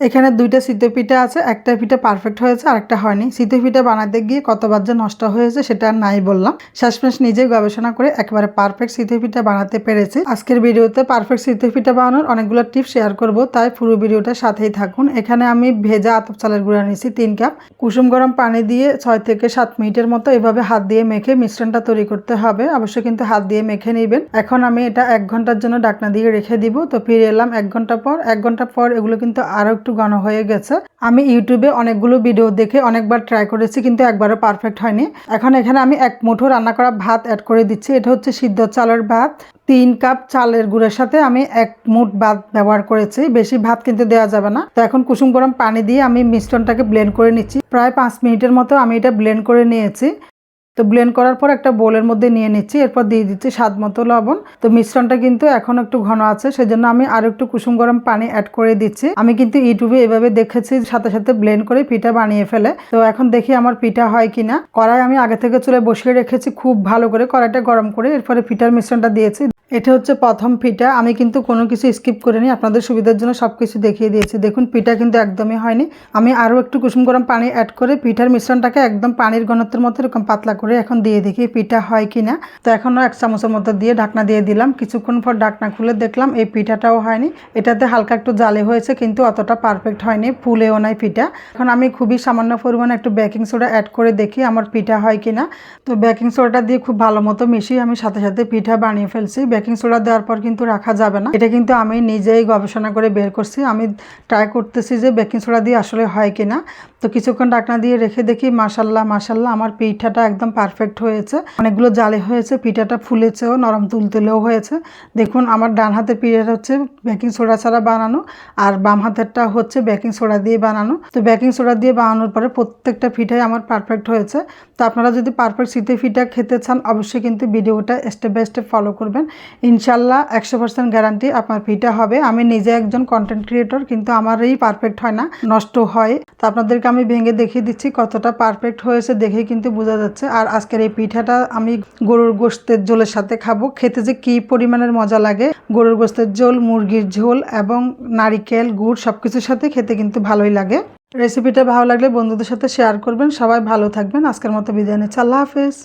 এখানে দুইটা শীতের পিঠা আছে, একটা পিঠা পারফেক্ট হয়েছে আর একটা হয়নি। শীতের পিঠা বানাতে গিয়ে কতবার যে নষ্ট হয়েছে সেটা আর নাই বললাম। শেষমেশ নিজেই গবেষণা করে একেবারে পারফেক্ট শীতের পিঠা বানাতে পেরেছি। আজকের ভিডিওতে পারফেক্ট শীতের পিঠা বানানোর অনেকগুলো টিপস শেয়ার করব, তাই পুরো ভিডিওটা সাথেই থাকুন। এখানে আমি ভেজা আতপ চালের গুঁড়া নিয়েছি তিন কাপ কুসুম গরম পানি দিয়ে ছয় থেকে সাত মিনিটের মতো এভাবে হাত দিয়ে মেখে মিশ্রণটা তৈরি করতে হবে। অবশ্যই কিন্তু হাত দিয়ে মেখে নেবেন। এখন আমি এটা এক ঘণ্টার জন্য ডাকনা দিয়ে রেখে দিব। তো ফিরে এলাম এক ঘণ্টা পর। এক ঘণ্টা পর এগুলো কিন্তু আরও একটু ঘন হয়ে গেছে। আমি ইউটিউবে অনেকগুলো ভিডিও দেখে অনেকবার ট্রাই করেছি, কিন্তু একবারও পারফেক্ট হয়নি। এখন এখানে আমি এক মুঠো রান্না করা ভাত অ্যাড করে দিচ্ছি। এটা হচ্ছে সিদ্ধ চালের ভাত। তিন কাপ চালের গুঁড়ের সাথে আমি এক মুঠ ভাত ব্যবহার করেছি। বেশি ভাত কিন্তু দেওয়া যাবে না। তো এখন কুসুম গরম পানি দিয়ে আমি মিশ্রণটাকে ব্লেন্ড করে নিচ্ছি। প্রায় পাঁচ মিনিটের মতো আমি এটা ব্লেন্ড করে নিয়েছি। তো ব্লেন্ড করার পর একটা বোলের মধ্যে নিয়ে নিচ্ছি, এরপর দিয়ে দিচ্ছি স্বাদ মতো লবণ। তো মিশ্রণটা কিন্তু এখন একটু ঘন আছে, সেজন্য আমি আরও একটু কুসুম গরম পানি অ্যাড করে দিচ্ছি। আমি কিন্তু ইউটিউবে এভাবে দেখেছি, সাথে সাথে ব্লেন্ড করে পিঠা বানিয়ে ফেলে। তো এখন দেখি আমার পিঠা হয় কিনা। কড়াই আমি আগে থেকে চুলে বসিয়ে রেখেছি, খুব ভালো করে কড়াইটা গরম করে এরপরে পিঠার মিশ্রণটা দিয়েছি। এটা হচ্ছে প্রথম পিঠা, আমি কিন্তু কোনো কিছু স্কিপ করিনি, আপনাদের সুবিধার জন্য সব কিছু দেখিয়ে দিয়েছি। দেখুন, পিঠা কিন্তু একদমই হয়নি। আমি আরও একটু কুসুম গরম পানি অ্যাড করে পিঠার মিশ্রণটাকে একদম পানির ঘনত্বের মতো এরকম পাতলা করে এখন দিয়ে দেখি পিঠা হয় কি না তো এখনও এক চামচের মতো দিয়ে ঢাকনা দিয়ে দিলাম। কিছুক্ষণ পর ঢাকনা খুলে দেখলাম এই পিঠাটাও হয়নি। এটাতে হালকা একটু জালে হয়েছে, কিন্তু অতটা পারফেক্ট হয়নি, ফুলেও নাই পিঠা। এখন আমি খুবই সামান্য পরিমাণে একটু বেকিং সোডা অ্যাড করে দেখি আমার পিঠা হয় কি না তো বেকিং সোডাটা দিয়ে খুব ভালো মতো মিশিয়ে আমি সাথে সাথে পিঠা বানিয়ে ফেলছি। বেকিং সোডা দেওয়ার পর কিন্তু রাখা যাবে না। এটা কিন্তু আমি নিজেই গবেষণা করে বের করছি। আমি ট্রাই করতেছি যে বেকিং সোডা দিয়ে আসলে হয় কিনা। তো কিছুক্ষণ ডাকনা দিয়ে রেখে দেখি মাসাল্লাহ মাসাল্লাহ আমার পিঠাটা একদম পারফেক্ট হয়েছে। অনেকগুলো জালে হয়েছে, পিঠাটা ফুলেছেও, নরম তুলতুলেও হয়েছে। দেখুন, আমার ডান হাতের পিঠাটা হচ্ছে বেকিং সোডা ছাড়া বানানো, আর বাম হাতেরটা হচ্ছে বেকিং সোডা দিয়ে বানানো। তো বেকিং সোডা দিয়ে বানানোর পরে প্রত্যেকটা পিঠাই আমার পারফেক্ট হয়েছে। তো আপনারা যদি পারফেক্ট শীতের পিঠা খেতে চান, অবশ্যই কিন্তু ভিডিওটা স্টেপ বাই স্টেপ ফলো করবেন। ইনশাল্লাহ একশো পার্সেন্ট গ্যারান্টি আপনার পিঠা হবে। আমি নিজে একজন কন্টেন্ট ক্রিয়েটর কিন্তু আমার এই পারফেক্ট হয় না, নষ্ট হয়। তো আপনাদেরকে আমি ভেঙে দেখিয়ে দিচ্ছি, কতটা পারফেক্ট হয়েছে দেখে কিন্তু বোঝা যাচ্ছে। আর আজকের এই পিঠাটা আমি গরুর গোস্তের ঝোলের সাথে খাব। খেতে যে কি পরিমাণের মজা লাগে, গরুর গোস্তের ঝোল, মুরগির ঝোল এবং নারিকেল, গুড় সব কিছুর সাথে খেতে কিন্তু ভালোই লাগে। রেসিপিটা ভালো লাগলে বন্ধুদের সাথে শেয়ার করবেন। সবাই ভালো থাকবেন। আজকের মতো বিদায় নিচ্ছি। আল্লাহ হাফেজ।